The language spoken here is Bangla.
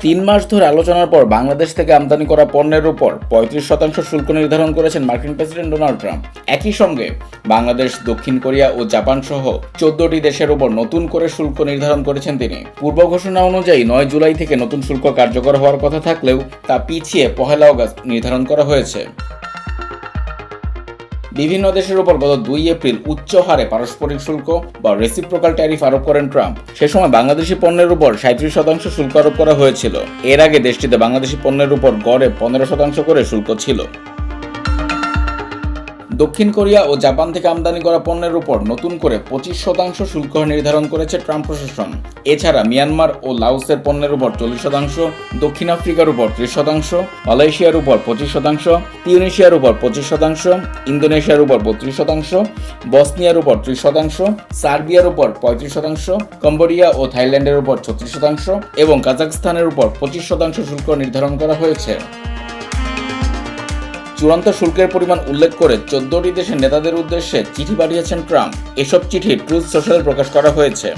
তিন মাস ধরে আলোচনার পর বাংলাদেশ থেকে আমদানি করা পণ্যের উপর পঁয়ত্রিশ শতাংশ শুল্ক নির্ধারণ করেছেন মার্কিন প্রেসিডেন্ট ডোনাল্ড ট্রাম্প। একই সঙ্গে বাংলাদেশ, দক্ষিণ কোরিয়া ও জাপান সহ চোদ্দটি দেশের উপর নতুন করে শুল্ক নির্ধারণ করেছেন তিনি। পূর্ব ঘোষণা অনুযায়ী নয় জুলাই থেকে নতুন শুল্ক কার্যকর হওয়ার কথা থাকলেও তা পিছিয়ে পহেলা অগাস্ট নির্ধারণ করা হয়েছে। বিভিন্ন দেশের উপর গত দুই এপ্রিল উচ্চ হারে পারস্পরিক শুল্ক বা রেসিপ্রোকাল ট্যারিফ আরোপ করেন ট্রাম্প। সে সময় বাংলাদেশি পণ্যের উপর সাঁত্রিশ শতাংশ শুল্ক আরোপ করা হয়েছিল। এর আগে দেশটিতে বাংলাদেশি পণ্যের উপর গড়ে পনেরো শতাংশ করে শুল্ক ছিল। দক্ষিণ কোরিয়া ও জাপান থেকে আমদানি করা পণ্যের উপর নতুন করে পঁচিশ শতাংশ শুল্ক নির্ধারণ করেছে ট্রাম্প প্রশাসন। এছাড়া মিয়ানমার ও লাওসের পণ্যের উপর চল্লিশ শতাংশ, দক্ষিণ আফ্রিকার উপর ত্রিশ শতাংশ, মালয়েশিয়ার উপর পঁচিশ শতাংশ, তিউনেশিয়ার উপর পঁচিশ শতাংশ, ইন্দোনেশিয়ার উপর বত্রিশ শতাংশ, বসনিয়ার উপর ত্রিশ শতাংশ, সার্বিয়ার উপর পঁয়ত্রিশ শতাংশ, কম্বোডিয়া ও থাইল্যান্ডের উপর ছত্রিশ শতাংশ এবং কাজাকস্তানের উপর পঁচিশ শতাংশ শুল্ক নির্ধারণ করা হয়েছে। চূড়ান্ত শুল্কের পরিমাণ উল্লেখ করে চোদ্দটি দেশের নেতাদের উদ্দেশ্যে চিঠি পাঠিয়েছেন ট্রাম্প। এসব চিঠি ট্রুথ সোশ্যালে প্রকাশ করা হয়েছে।